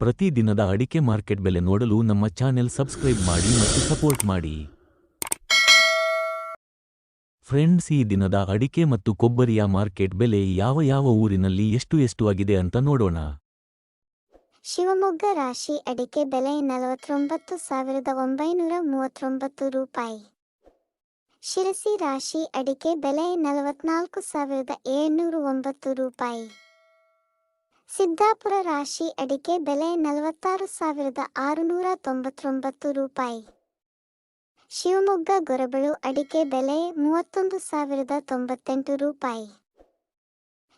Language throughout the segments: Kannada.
ಪ್ರತಿದಿನದ ಅಡಿಕೆ ಮಾರ್ಕೆಟ್ ಬೆಲೆ ನೋಡಲು ನಮ್ಮ ಚಾನೆಲ್ ಸಬ್ಸ್ಕ್ರೈಬ್ ಮಾಡಿ ಮತ್ತು ಸಪೋರ್ಟ್ ಮಾಡಿ. ಫ್ರೆಂಡ್ಸ್, ಈ ದಿನದ ಅಡಿಕೆ ಮತ್ತು ಕೊಬ್ಬರಿಯ ಮಾರ್ಕೆಟ್ ಬೆಲೆ ಯಾವ ಯಾವ ಊರಿನಲ್ಲಿ ಎಷ್ಟು ಎಷ್ಟು ಆಗಿದೆ ಅಂತ ನೋಡೋಣ. ಶಿವಮೊಗ್ಗ ರಾಶಿ ಅಡಿಕೆ ಬೆಲೆ ನಲವತ್ತೊಂಬತ್ತು ಸಾವಿರದ ಒಂಬೈನೂರ ಮೂವತ್ತೊಂಬತ್ತು ರೂಪಾಯಿ. ಶಿರಸಿ ರಾಶಿ ಅಡಿಕೆ ಬೆಲೆ ನಲವತ್ನಾಲ್ಕು ಸಾವಿರದ ಏಳ್ನೂರ ಒಂಬತ್ತು ರೂಪಾಯಿ. ಸಿದ್ದಾಪುರ ರಾಶಿ ಅಡಿಕೆ ಬೆಲೆ ನಲವತ್ತಾರು ಸಾವಿರದ ಆರುನೂರ ತೊಂಬತ್ತೊಂಬತ್ತು ರೂಪಾಯಿ. ಶಿವಮೊಗ್ಗ ಗೊರಬಳು ಅಡಿಕೆ ಬೆಲೆ ಮೂವತ್ತೊಂದು ಸಾವಿರದ ತೊಂಬತ್ತೆಂಟು ರೂಪಾಯಿ.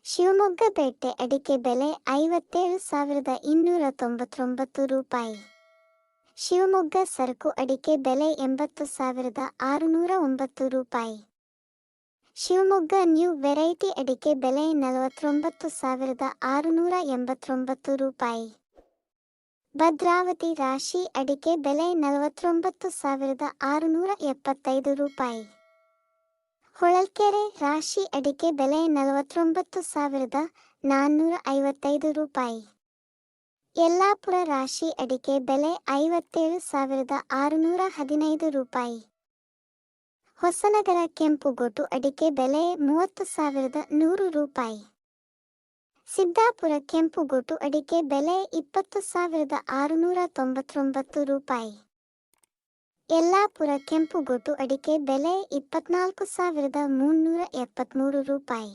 ಶಿವಮೊಗ್ಗ ಬೇಟೆ ಅಡಿಕೆ ಬೆಲೆ ಐವತ್ತೇಳು ಸಾವಿರದ ಇನ್ನೂರ ತೊಂಬತ್ತೊಂಬತ್ತು ರೂಪಾಯಿ. ಶಿವಮೊಗ್ಗ ಸರಕು ಅಡಿಕೆ ಬೆಲೆ ಎಂಬತ್ತು ಸಾವಿರದ ಆರುನೂರ ಒಂಬತ್ತು ರೂಪಾಯಿ. ಶಿವಮೊಗ್ಗ ನ್ಯೂ ವೆರೈಟಿ ಅಡಿಕೆ ಬೆಲೆ ನಲವತ್ತೊಂಬತ್ತು ಸಾವಿರದ ಆರುನೂರ ಎಂಬತ್ತೊಂಬತ್ತು ರೂಪಾಯಿ. ಭದ್ರಾವತಿ ರಾಶಿ ಅಡಿಕೆ ಬೆಲೆ ನಲವತ್ತೊಂಬತ್ತು ಸಾವಿರದ ಆರುನೂರ ಎಪ್ಪತ್ತೈದು ರೂಪಾಯಿ. ಹೊಳಲ್ಕೆರೆ ರಾಶಿ ಅಡಿಕೆ ಬೆಲೆ ನಲವತ್ತೊಂಬತ್ತು ಸಾವಿರದ ನಾನ್ನೂರ ಐವತ್ತೈದು ರೂಪಾಯಿ. ಯಲ್ಲಾಪುರ ರಾಶಿ ಅಡಿಕೆ ಬೆಲೆ ಐವತ್ತೇಳು ಸಾವಿರದ ಆರುನೂರ ಹದಿನೈದು ರೂಪಾಯಿ. ಹೊಸನಗರ ಕೆಂಪುಗೋಟು ಅಡಿಕೆ ಬೆಲೆ ಮೂವತ್ತು ಸಾವಿರದ ನೂರು ರೂಪಾಯಿ. ಸಿದ್ದಾಪುರ ಕೆಂಪುಗೋಟು ಅಡಿಕೆ ಬೆಲೆ ಇಪ್ಪತ್ತು ಸಾವಿರದ ಆರುನೂರ ತೊಂಬತ್ತೊಂಬತ್ತು ರೂಪಾಯಿ. ಯಲ್ಲಾಪುರ ಕೆಂಪುಗೋಟು ಅಡಿಕೆ ಬೆಲೆ ಇಪ್ಪತ್ನಾಲ್ಕು ಸಾವಿರದ ಮುನ್ನೂರ ಎಪ್ಪತ್ತ್ಮೂರು ರೂಪಾಯಿ.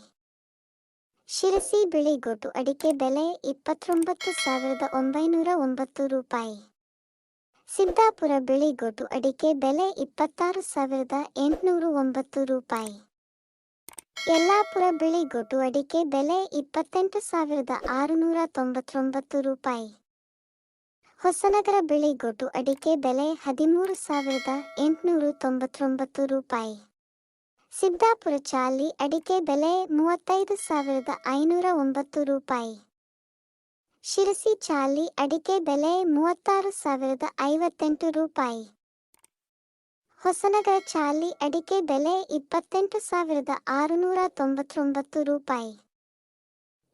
ಶಿರಸಿ ಬಿಳಿ ಬಿಳಿಗೋಟು ಅಡಿಕೆ ಬೆಲೆ ಇಪ್ಪತ್ತೊಂಬತ್ತು ಸಾವಿರದ ಒಂಬೈನೂರ ಒಂಬತ್ತು ರೂಪಾಯಿ. ಸಿದ್ದಾಪುರ ಬಿಳಿಗೋಟು ಅಡಿಕೆ ಬೆಲೆ ಇಪ್ಪತ್ತಾರು ಸಾವಿರದ ಎಂಟುನೂರು ಒಂಬತ್ತು ರೂಪಾಯಿ. ಯಲ್ಲಾಪುರ ಬಿಳಿಗೋಟು ಅಡಿಕೆ ಬೆಲೆ ಇಪ್ಪತ್ತೆಂಟು ಸಾವಿರದ ಆರುನೂರ ತೊಂಬತ್ತೊಂಬತ್ತು ರೂಪಾಯಿ. ಹೊಸನಗರ ಬಿಳಿಗೋಟು ಅಡಿಕೆ ಬೆಲೆ ಹದಿಮೂರು ಸಾವಿರದ ಎಂಟುನೂರು ತೊಂಬತ್ತೊಂಬತ್ತು ರೂಪಾಯಿ. ಸಿದ್ದಾಪುರ ಚಾಲಿ ಅಡಿಕೆ ಬೆಲೆ ಮೂವತ್ತೈದು ಸಾವಿರದ ಐನೂರ ಒಂಬತ್ತು ರೂಪಾಯಿ. ಶಿರಸಿ ಚಾಲಿ ಅಡಿಕೆ ಬೆಲೆ ಮೂವತ್ತಾರು ಸಾವಿರದ ಐವತ್ತೆಂಟು ರೂಪಾಯಿ. ಹೊಸನಗರ ಚಾಲಿ ಅಡಿಕೆ ಬೆಲೆ ಇಪ್ಪತ್ತೆಂಟು ಸಾವಿರದ ಆರುನೂರ ತೊಂಬತ್ತೊಂಬತ್ತು ರೂಪಾಯಿ.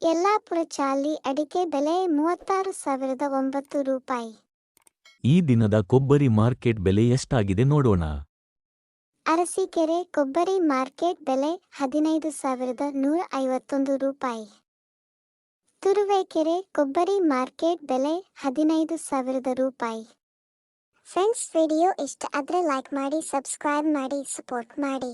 ಯಲ್ಲಾಪುರ ಚಾಲಿ ಅಡಿಕೆ ಬೆಲೆ ಮೂವತ್ತಾರು ಸಾವಿರದ ಒಂಬತ್ತು ರೂಪಾಯಿ. ಈ ದಿನದ ಕೊಬ್ಬರಿ ಮಾರ್ಕೆಟ್ ಬೆಲೆ ಎಷ್ಟಾಗಿದೆ ನೋಡೋಣ. ಅರಸೀಕೆರೆ ಕೊಬ್ಬರಿ ಮಾರ್ಕೆಟ್ ಬೆಲೆ ಹದಿನೈದು ಸಾವಿರದ ನೂರ ಐವತ್ತೊಂದು ರೂಪಾಯಿ. ತುರುವೇಕೆರೆ ಕೊಬ್ಬರಿ ಮಾರ್ಕೆಟ್ ಬೆಲೆ ಹದಿನೈದು ಸಾವಿರದ ರೂಪಾಯಿ. ಫ್ರೆಂಡ್ಸ್, ವಿಡಿಯೋ ಇಷ್ಟ ಆದರೆ ಲೈಕ್ ಮಾಡಿ ಸಬ್ಸ್ಕ್ರೈಬ್ ಮಾಡಿ ಸಪೋರ್ಟ್ ಮಾಡಿ.